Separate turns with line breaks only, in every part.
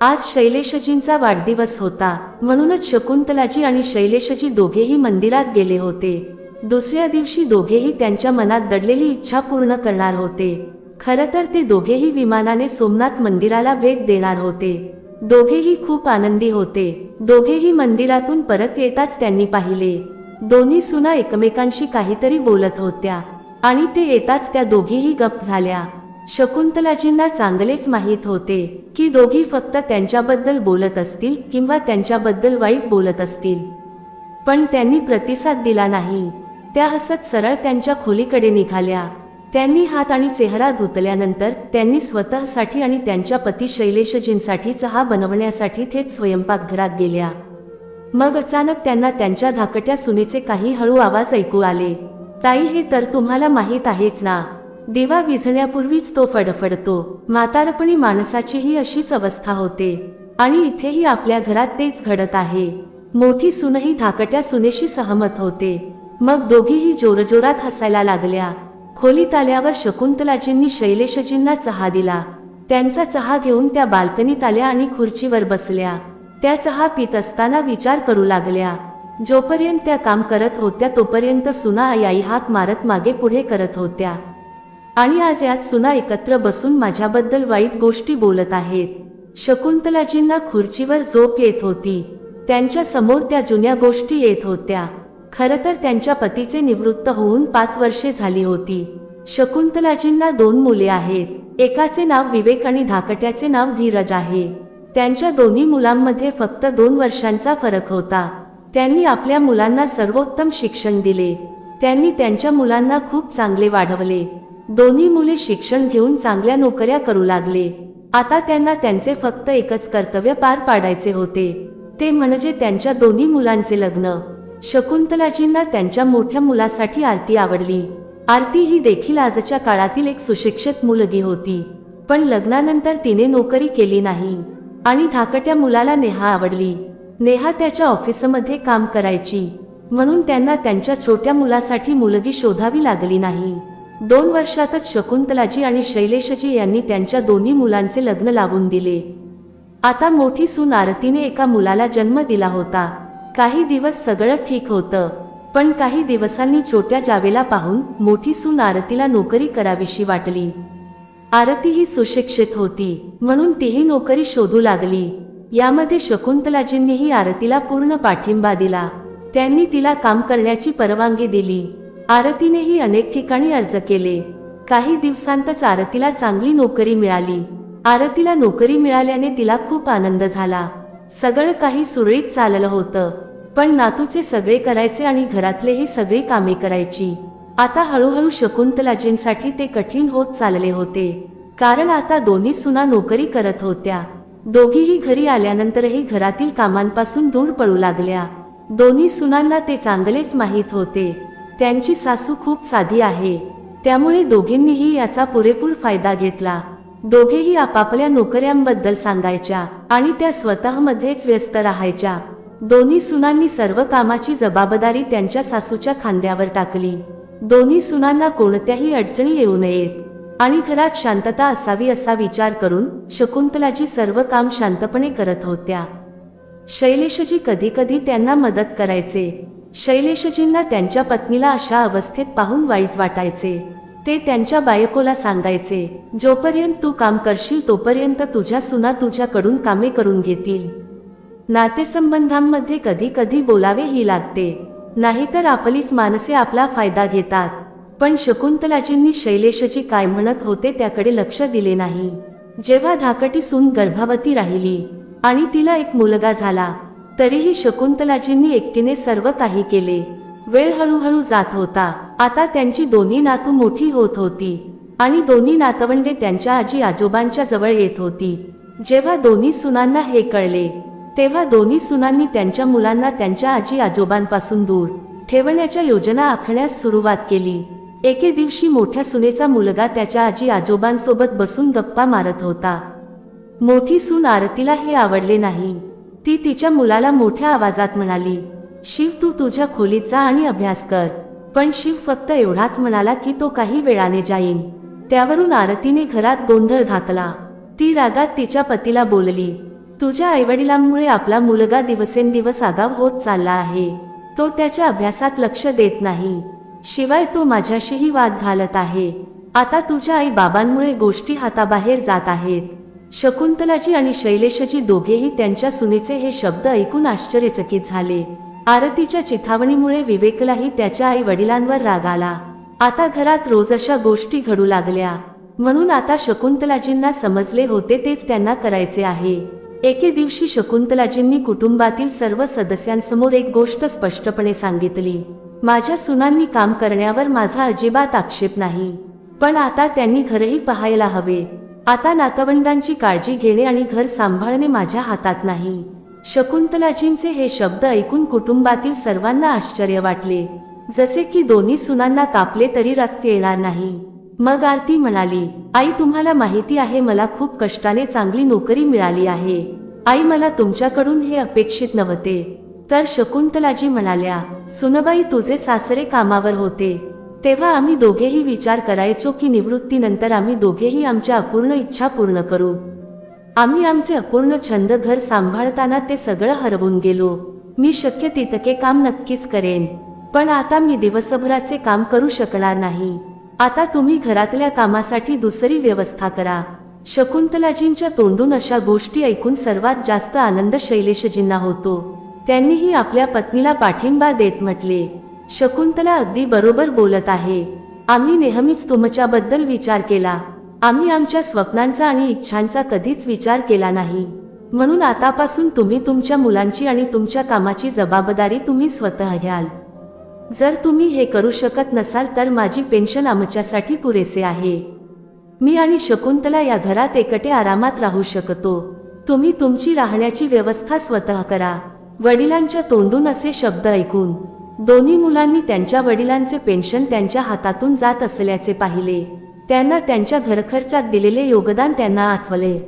आज शैलेशजींचा वाढदिवस होता. म्हणूनच शकुंतलाजी आणि शैलेशजी दोघेही मंदिरात गेले होते. दुसऱ्या दिवशी दोघेही त्यांच्या मनात दडलेली इच्छा पूर्ण करणार होते. खरं तर ते दोघेही विमानाने सोमनाथ मंदिराला भेट देणार होते. दोघेही खूप आनंदी होते. दोघेही मंदिरातून परत येताच त्यांनी पाहिले. दोन्ही सुना एकमेकांशी काहीतरी बोलत होत्या. आणि ते येताच त्या दोघीही गप झाल्या. शकुंतलाजींना चांगलेच माहीत होते की दोघी फक्त त्यांच्याबद्दल बोलत असतील किंवा त्यांच्याबद्दल वाईट बोलत असतील. पण त्यांनी प्रतिसाद दिला नाही. त्या हसत सरळ त्यांच्या खोलीकडे निघाल्या. त्यांनी हात आणि चेहरा धुतल्यानंतर त्यांनी स्वतःसाठी आणि त्यांच्या पती शैलेशजींसाठी चहा बनवण्यासाठी थेट स्वयंपाकघरात गेल्या. मग अचानक त्यांना त्यांच्या धाकट्या सुनेचे काही हळू आवाज ऐकू आले. ताई हे तर तुम्हाला माहीत आहेच ना. देवा विझण्यापूर्वीच तो फडफडतो. म्हातारपणी माणसाचीही अशीच अवस्था होते. आणि इथेही आपल्या घरात तेच घडत आहे. मोठी सुनही धाकट्या सुनेशी सहमत होते. मग दोघीही जोरजोरात हसायला लागल्या. खोलीत आल्यावर शकुंतलाजींनी शैलेशजींना चहा दिला. त्यांचा चहा घेऊन त्या बाल्कनीत आल्या आणि खुर्चीवर बसल्या. त्या चहा पित असताना विचार करू लागल्या. जोपर्यंत त्या काम करत होत्या तोपर्यंत सुना आई हाक मारत मागे पुढे करत होत्या. आणि आज यात सुना एकत्र बसून माझ्याबद्दल वाईट गोष्टी बोलत आहेत. शकुंतलाजींना खुर्चीवर झोप येत होती. त्यांच्यासमोर त्या जुन्या गोष्टी येत होत्या. खरं तर त्यांच्या पतीचे निवृत्त होऊन पाच वर्षे झाली होती. शकुंतलाजींना दोन मुले आहेत. एकाचे नाव विवेक आणि धाकट्याचे नाव धीरज आहे. त्यांच्या दोन्ही मुलांमध्ये फक्त दोन वर्षांचा फरक होता. त्यांनी आपल्या मुलांना सर्वोत्तम शिक्षण दिले. त्यांनी त्यांच्या मुलांना खूप चांगले वाढवले. दोन्ही मुले शिक्षण घेऊन चांगल्या नोकऱ्या करू लागले. आता त्यांना त्यांचे फक्त एकच कर्तव्य पार पाडायचे होते. ते म्हणजे त्यांच्या दोन्ही मुलांचे लग्न. शकुंतलाजींना त्यांच्या मोठ्या मुलासाठी आरती आवडली. आरती ही देखील आजच्या काळातील एक सुशिक्षित मुलगी होती. पण लग्नानंतर तिने नोकरी केली नाही. आणि धाकट्या मुलाला नेहा आवडली. नेहा त्याच्या ऑफिसमध्ये काम करायची. म्हणून त्यांना त्यांच्या छोट्या मुलासाठी मुलगी शोधावी लागली नाही. दोन वर्षातच शकुंतलाजी आणि शैलेशजी यांनी त्यांच्या दोन्ही मुलांचे लग्न लावून दिले. आता मोठी सून आरतीने एका मुलाला जन्म दिला होता. काही दिवस सगळं ठीक होतं. पण काही दिवसांनी छोट्या जावेला पाहून मोठी सून आरतीला नोकरी करावीशी वाटली. आरती ही सुशिक्षित होती म्हणून तीही नोकरी शोधू लागली. यामध्ये शकुंतलाजींनीही आरतीला पूर्ण पाठिंबा दिला. त्यांनी तिला काम करण्याची परवानगी दिली. आरतीनेही अनेक ठिकाणी अर्ज केले. काही दिवसांतच आरतीला चांगली नोकरी मिळाली. आरतीला नोकरी मिळाल्याने तिला खूप आनंद झाला. सगळं काही सुरळीत चाललं होतं. पण नातूचे सगळे करायचे आणि घरातलेही सगळी कामे करायची. आता हळूहळू शकुंतलाजींसाठी ते कठीण होत चालले होते. कारण आता दोन्ही सुना नोकरी करत होत्या. दोघीही घरी आल्यानंतरही घरातील कामांपासून दूर पडू लागल्या. दोन्ही सुनांना ते चांगलेच माहीत होते. त्यांची सासू खूप साधी आहे. त्यामुळे दोघींनीही याचा पुरेपूर फायदा घेतला. दोघेही आपापल्या नोकऱ्यांबद्दल सांगायच्या आणि त्या स्वतःमध्येच व्यस्त राहायच्या. दोन्ही सुनांनी सर्व कामाची जबाबदारी त्यांच्या सासूच्या खांद्यावर टाकली. दोन्ही सुनांना कोणत्याही अडचणी येऊ नयेत. आणि घरात शांतता असावी असा विचार करून शकुंतलाजी सर्व काम शांतपणे करत होत्या. शैलेशजी कधी कधी त्यांना मदत करायचे. शैलेशजींना त्यांच्या पत्नीला अशा अवस्थेत पाहून वाईट वाटायचे. ते त्यांच्या बायकोला सांगायचे जोपर्यंत तू काम करशील तोपर्यंत तुझ्या सुना तुझ्याकडून कामे करून घेतील. नातेसंबंधांमध्ये कधी कधी बोलावेही लागते. नाहीतर आपलीच माणसे आपला फायदा घेतात. पण शकुंतलाजींनी शैलेशजी काय म्हणत होते त्याकडे लक्ष दिले नाही. जेव्हा धाकटी सून गर्भावती राहिली आणि तिला एक मुलगा झाला तरीही शकुंतलाजींनी एकटीने सर्व काही केले. वेळ हळूहळू जात होता. आता त्यांची दोन्ही नातू मोठी होत होती. आणि दोन्ही नातवंडे त्यांच्या आजी आजोबांच्या जवळ येत होती. जेव्हा दोन्ही सुनांना हे कळले तेव्हा दोन्ही सुनांनी त्यांच्या मुलांना त्यांच्या आजी आजोबांपासून दूर ठेवण्याच्या योजना आखण्यास सुरुवात केली. एके दिवशी मोठ्या सुनेचा मुलगा त्याच्या आजी आजोबांसोबत बसून गप्पा मारत होता. मोठी सून आरतीला हे आवडले नाही. ती तिच्या मुलाला मोठ्या आवाजात म्हणाली शिव तू तुझ्या खोलीत जा आणि अभ्यास कर. पण शिव फक्त एवढाच म्हणाला की तो काही वेळाने जाईन. त्यावरून आरतीने घरात गोंधळ घातला. ती रागात तिच्या पतीला बोलली तुझ्या आईवडिलांमुळे आपला मुलगा दिवसेंदिवस आगाव होत चालला आहे. तो त्याच्या अभ्यासात लक्ष देत नाही. शिवाय तो माझ्याशीही वाद घालत आहे. आता तुझ्या आई बाबांमुळे गोष्टी हाताबाहेर जात आहेत. शकुंतलाजी आणि शैलेशजी दोघेही त्यांच्या सुनेचे हे शब्द ऐकून आश्चर्यचकित झाले. आरतीच्या चिथावणीमुळे विवेकलाही त्याच्या आई वडिलांवर राग आला. आता घरात रोज अशा गोष्टी घडू लागल्या. म्हणून आता शकुंतलाजींना समजले होते तेच त्यांना करायचे आहे. एके दिवशी शकुंतलाजींनी कुटुंबातील सर्व सदस्यांसमोर एक गोष्ट स्पष्टपणे सांगितली. माझ्या सुनांनी काम करण्यावर माझा अजिबात आक्षेप नाही. पण आता त्यांनी घरही पाहायला हवे. आता नातवंडांची काळजी घेणे आणि घर सांभाळणे माझ्या हातात नाही. शकुंतलाजींचे हे शब्द ऐकून कुटुंबातील सर्वांना आश्चर्य वाटले. जसे की दोन्ही सुनांना कापले तरी रक्त येणार नाही. मग आरती म्हणाली आई तुम्हाला माहिती आहे मला खूप कष्टाने चांगली नोकरी मिळाली आहे. आई मला तुमच्याकडून हे अपेक्षित नव्हते. तर शकुंतलाजी म्हणाल्या सुनबाई तुझे सासरे कामावर होते. तेव्हा आम्ही दोघेही विचार करायचो की निवृत्तीनंतर आम्ही दोघेही आमच्या अपूर्ण इच्छा पूर्ण करू. आम्ही आमचे अपूर्ण छंद घर सांभाळताना ते सगळं हरवून गेलो. मी शक्य तितके काम नक्कीच करेन पण आता मी दिवसभराचे काम करू शकणार नाही. आता तुम्ही घरातल्या कामासाठी दुसरी व्यवस्था करा. शकुंतलाजींच्या तोंडून अशा गोष्टी ऐकून सर्वात जास्त आनंद शैलेशजींना होतो. त्यांनीही आपल्या पत्नीला पाठिंबा देत म्हटले शकुंतला अगदी बरोबर बोलत आहे. आम्ही नेहमीच तुमच्याबद्दल विचार केला. आम्ही आमच्या स्वप्नांचा आणि इच्छांचा कधीच विचार केला नाही. म्हणून आतापासून तुम्ही तुमच्या मुलांची आणि तुमच्या कामाची जबाबदारी तुम्ही स्वतः घ्याल. जर तुम्ही हे करू शकत नसाल तर माझी पेन्शन आमच्यासाठी पुरेसे आहे. मी आणि शकुंतला या घरात एकटे आरामात राहू शकतो. तुम्ही तुमची राहण्याची व्यवस्था स्वतः करा. वडिलांच्या तोंडून असे शब्द ऐकून दोन्ही मुलांनी त्यांच्या वडिलांचे पेन्शन त्यांच्या हातातून जात असल्याचे पाहिले. त्यांना त्यांच्या घरखर्चात दिलेले योगदान त्यांना आठवले.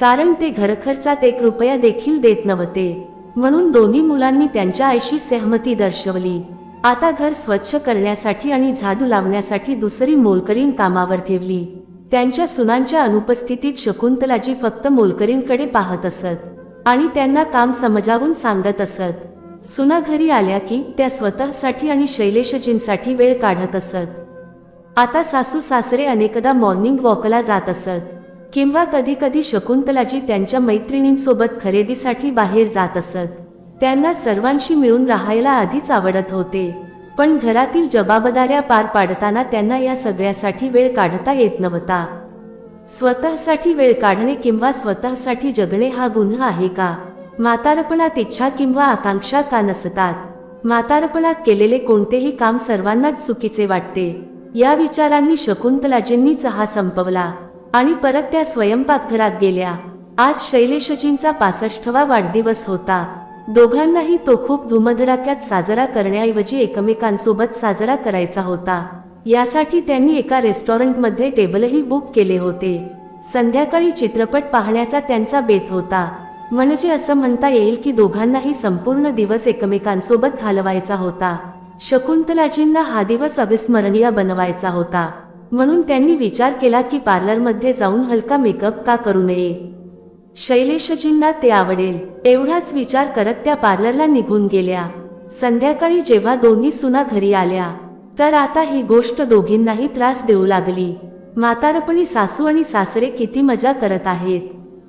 कारण ते घरखर्चात एक रुपया देखील देत नव्हते. म्हणून दोन्ही मुलांनी त्यांच्या आईशी सहमती दर्शवली. आता घर स्वच्छ करण्यासाठी आणि झाडू लावण्यासाठी दुसरी मोलकरीण कामावर ठेवली. त्यांच्या सुनांच्या अनुपस्थितीत शकुंतलाजी फक्त मोलकरींकडे पाहत असत. आणि त्यांना काम समजावून सांगत असत. सुना घरी आल्या की त्या स्वतःसाठी आणि शैलेशजींसाठी वेळ काढत असत. आता सासू सासरे अनेकदा मॉर्निंग वॉकला जात असत. किंवा कधी कधी शकुंतलाजी त्यांच्या मैत्रिणींसोबत खरेदीसाठी बाहेर जात असत. त्यांना सर्वांशी मिळून राहायला आधीच आवडत होते. पण घरातील जबाबदाऱ्या पार पाडताना त्यांना या सगळ्यासाठी वेळ काढता येत नव्हता. स्वतःसाठी वेळ काढणे किंवा स्वतःसाठी जगणे हा गुन्हा आहे का? म्हातारपणात इच्छा किंवा आकांक्षा का नसतात? म्हातारपणात केलेले कोणतेही काम सर्वांनाच चुकीचे वाटते. या विचारांनी शकुंतलाजींनी चहा संपवला आणि परत त्या स्वयंपाकघरात गेल्या. आज शैलेशजींचा पासष्टवा वाढदिवस होता. दोघांनाही तो खूप धुमधडाक्यात साजरा करण्याऐवजी एकमेकांसोबत साजरा करायचा होता. यासाठी त्यांनी एका रेस्टॉरंटमध्ये टेबलही बुक केले होते. संध्याकाळी चित्रपट पाहण्याचा त्यांचा बेत होता. म्हणजे असं म्हणता येईल की दोघांनाही संपूर्ण दिवस एकमेकांसोबत घालवायचा होता. शकुंतलाजींना हा दिवस अविस्मरणीय बनवायचा होता. म्हणून त्यांनी विचार केला की पार्लरमध्ये जाऊन हलका मेकअप का करू नये. शैलेशजींना ते आवडेल. एवढाच विचार करत त्या पार्लरला निघून गेल्या. संध्याकाळी जेव्हा दोन्ही सुना घरी आल्या तर आता ही गोष्ट दोघींनाही त्रास देऊ लागली. म्हातारपणी सासू आणि सासरे किती मजा करत आहेत.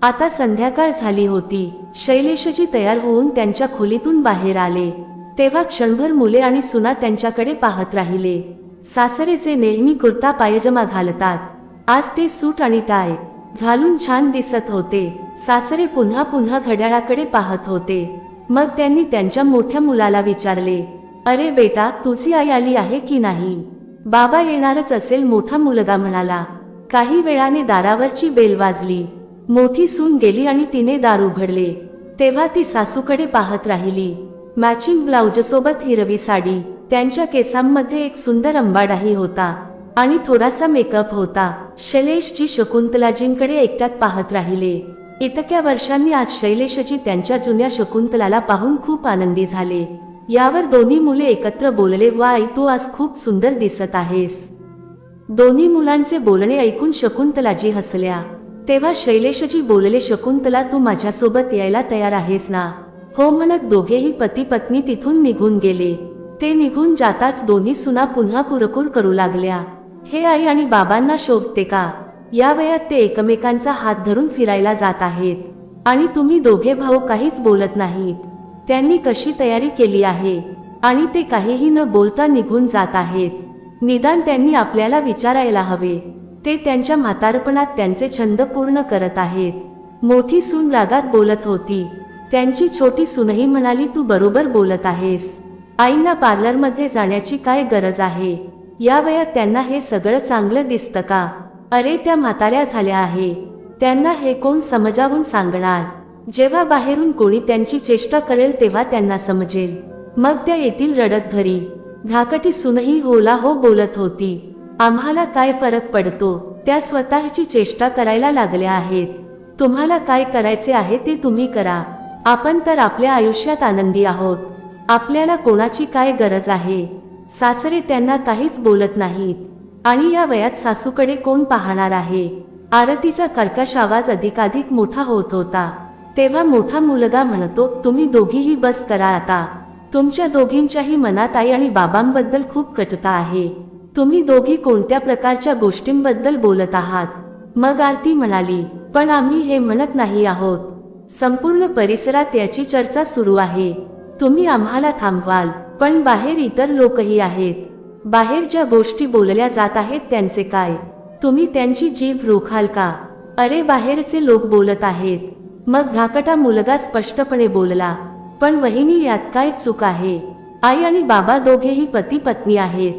आता संध्याकाळ झाली होती. शैलेशजी तयार होऊन त्यांच्या खोलीतून बाहेर आले. तेव्हा क्षणभर मुले आणि सुना त्यांच्याकडे पाहत राहिले. सासरे जे नेहमी कुर्ता पायजमा घालतात. आज ते सूट आणि टाय घालून छान दिसत होते. सासरे पुन्हा पुन्हा घड्याळाकडे पाहत होते. मग त्यांनी त्यांच्या मोठ्या मुलाला विचारले अरे बेटा तुझी आई आली आहे की नाही? बाबा येणारच असेल मोठा मुलगा म्हणाला. काही वेळाने दारावरची बेल वाजली. मोठी सून गेली आणि तिने दार उघडले तेव्हा ती सासूकडे पाहत राहिली. मॅचिंग ब्लाऊजसोबत हिरवी साडी त्यांच्या केसांमध्ये एक सुंदर अंबाडाही होता आणि थोडासा मेकअप होता. शैलेशजी शकुंतलाजींकडे एकट्यात पाहत राहिले. इतक्या वर्षांनी आज शैलेशजी त्यांच्या जुन्या शकुंतलाला पाहून खूप आनंदी झाले. यावर दोन्ही मुले एकत्र बोलले वा आई तू आज खूप सुंदर दिसत आहेस. दोन्ही मुलांचे बोलणे ऐकून शकुंतलाजी हसल्या. तेव्हा शैलेशजी बोलले शकुंतला तू माझ्यासोबत यायला तयार आहेस ना? हो म्हणत दोघेही पती पत्नी तिथून निघून गेले. ते निघून जाताच दोन्ही सुना पुन्हा कुरकुर करू लागल्या. हे आई आणि बाबांना शोभते का? या वयात ते एकमेकांचा हात धरून फिरायला जात आहेत. आणि तुम्ही दोघे भाऊ काहीच बोलत नाहीत. त्यांनी कशी तयारी केली आहे? आणि ते काहीही न बोलता निघून जात आहेत. निदान त्यांनी आपल्याला विचारायला हवे. ते त्यांच्या म्हातारपणात त्यांचे छंद पूर्ण करत आहेत. मोठी सून रागात बोलत होती. त्यांची छोटी सूनही म्हणाली तू बरोबर बोलत आहेस. आईंना पार्लरमध्ये जाण्याची काय गरज आहे? या वयात त्यांना हे सगळं चांगलं दिसतं का? अरे त्या म्हाताऱ्या झाल्या आहे. त्यांना हे कोण समजावून सांगणार? जेव्हा बाहेरून कोणी त्यांची चेष्टा करेल तेव्हा त्यांना समजेल. मग त्या येतील रडत घरी. धाकटी सुनही होला हो बोलत होती. आम्हाला काय फरक पडतो? त्या स्वतःची चेष्टा करायला लागल्या आहेत. तुम्हाला काय करायचे आहे ते तुम्ही करा. आपण तर आपल्या आयुष्यात आनंदी आहोत. आपल्याला कोणाची काय गरज आहे? सासरे त्यांना काहीच बोलत नाहीत. आणि या वयात सासूकडे कोण पाहणार आहे? आरतीचा कर्कश आवाज अधिकाधिक मोठा होत होता. तेव्हा मोठा मुलगा म्हणतो तुम्ही दोघीही बस करा आता. तुमच्या दोघींच्याही मनात आई आणि बाबांबद्दल खूप कटता आहे. तुम्ही दोघी कोणत्या प्रकारच्या गोष्टींबद्दल बोलत आहात? मग आरती म्हणाली पण आम्ही हे म्हणत नाही आहोत. संपूर्ण परिसरात याची चर्चा सुरू आहे. तुम्ही आम्हाला थांबवाल पण बाहेर इतर लोकही आहेत. बाहेर ज्या गोष्टी बोलल्या जात आहेत त्यांचे काय? तुम्ही त्यांची जीभ रोखाल का? अरे बाहेरचे लोक बोलत आहेत. मग धाकटा मुलगा स्पष्टपणे बोलला पण वहिनी यात काय चूक आहे? आई आणि बाबा दोघेही पती पत्नी आहेत.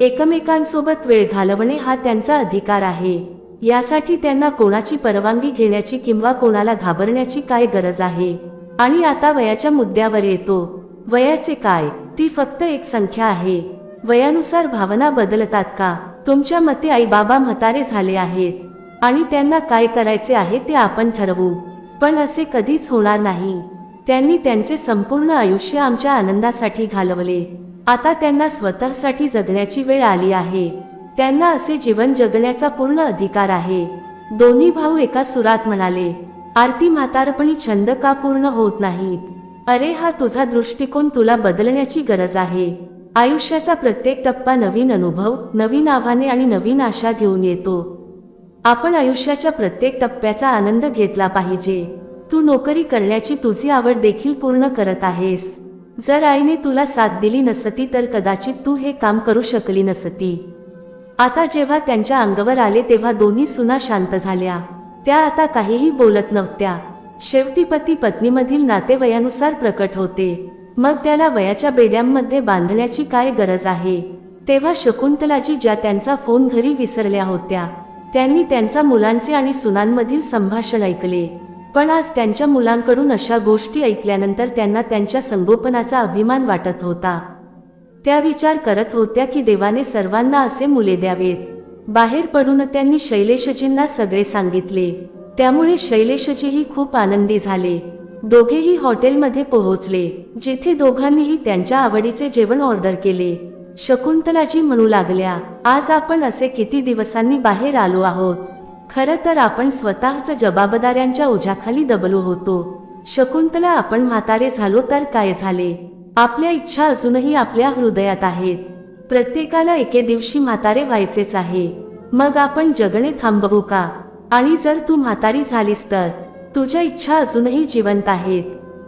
एकमेकांसोबत वेळ घालवणे हा त्यांचा अधिकार आहे. यासाठी त्यांना कोणाची परवानगी घेण्याची किंवा कोणाला घाबरण्याची काय गरज आहे? आणि आता वयाच्या मुद्द्यावर येतो. वयाचे काय? ती फक्त एक संख्या आहे. वयानुसार भावना बदलतात का? तुमच्या मते आई बाबा म्हातारे झाले आहेत. आणि त्यांना काय करायचे आहे ते आपण ठरवू. पण असे कधीच होणार नाही. त्यांनी त्यांचे संपूर्ण आयुष्य आमच्या आनंदासाठी घालवले. आता त्यांना स्वतःसाठी जगण्याची वेळ आली आहे. त्यांना असे जीवन जगण्याचा पूर्ण अधिकार आहे. दोन्ही भाऊ एका सुरात म्हणाले आरती म्हातारपणी छंद का पूर्ण होत नाहीत? अरे हा तुझा दृष्टिकोन तुला बदलण्याची गरज आहे. आयुष्याचा प्रत्येक टप्पा नवीन अनुभव नवीन आव्हाने आणि नवीन आशा घेऊन येतो. आपण आयुष्याच्या प्रत्येक टप्प्याचा आनंद घेतला पाहिजे. तू नोकरी करण्याची तुझी आवड देखील पूर्ण करत आहेस. जर आईने तुला साथ दिली नसती तर कदाचित तू हे काम करू शकली नसती. आता जेव्हा त्यांच्या अंगावर आले तेव्हा दोन्ही सुना शांत झाल्या. त्या आता काहीही बोलत नव्हत्या. शेवटी पती पत्नीमधील नाते वयानुसार प्रकट होते. मग त्याला वयाच्या बेड्यांमध्ये बांधण्याची काय गरज आहे? तेव्हा शकुंतलाजी ज्या त्यांचा फोन घरी विसरल्या होत्या त्यांनी त्यांचा मुलांचे आणि सुनांमधील संभाषण ऐकले. पण आज त्यांच्या मुलांकडून अशा गोष्टी ऐकल्यानंतर त्यांना त्यांच्या संगोपनाचा अभिमान वाटत होता. त्या विचार करत होत्या की देवाने सर्वांना असे मुले द्यावेत. बाहेर पडून त्यांनी शैलेशजींना सगळे सांगितले. त्यामुळे शैलेशजीही खूप आनंदी झाले. दोघेही हॉटेलमध्ये पोहोचले जेथे दोघांनीही त्यांच्या आवडीचे जेवण ऑर्डर केले. शकुंतलाजी म्हणू लागल्या आज आपण असे किती दिवसांनी बाहेर आलो आहोत? खरं तर आपण स्वतःच जबाबदाऱ्यांच्या ओझ्याखाली दबलो होतो. शकुंतला आपण म्हातारे झालो तर काय झाले? आपल्या इच्छा अजूनही आपल्या हृदयात आहेत. प्रत्येकाला एके दिवशी म्हातारे व्हायचेच आहे. मग आपण जगणे थांबवू का? आणि जर तू म्हातारी झालीस तर? तुझ्या इच्छा अजूनही जिवंत आहेत.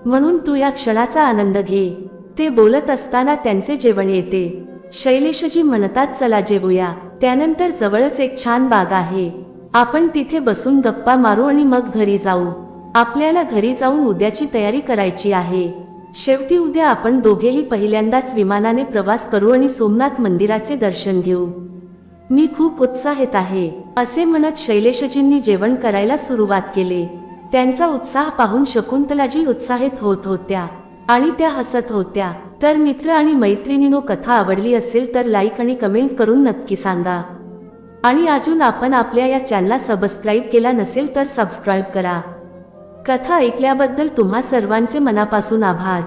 म्हणून तू या क्षणाचा आनंद घे. ते बोलत असताना त्यांचे जेवण येते. शैलेशजी म्हणतात चला जेवूया. त्यानंतर जवळच एक छान बाग आहे. आपण तिथे बसून गप्पा मारू आणि मग घरी जाऊ. आपल्याला घरी जाऊन उद्याची तयारी करायची आहे. शेवटी उद्या आपण दोघेही पहिल्यांदाच विमानाने प्रवास करू आणि सोमनाथ मंदिराचे दर्शन घेऊ. मी खूप उत्साहित आहे असे म्हणत शैलेशजींनी जेवण करायला सुरुवात केले. त्यांचा उत्साह पाहून शकुंतलाजी उत्साहित होत होत्या आणि त्या हसत होत्या. तर मित्र आणि मैत्रिणीनो कथा आवडली असेल तर लाईक आणि कमेंट करून नक्की सांगा. आणि अजून आपण आपल्या या चॅनलला सबस्क्राईब केला नसेल तर सबस्क्राईब करा. कथा ऐकल्याबद्दल तुम्हा सर्वांचे मनापासून आभार.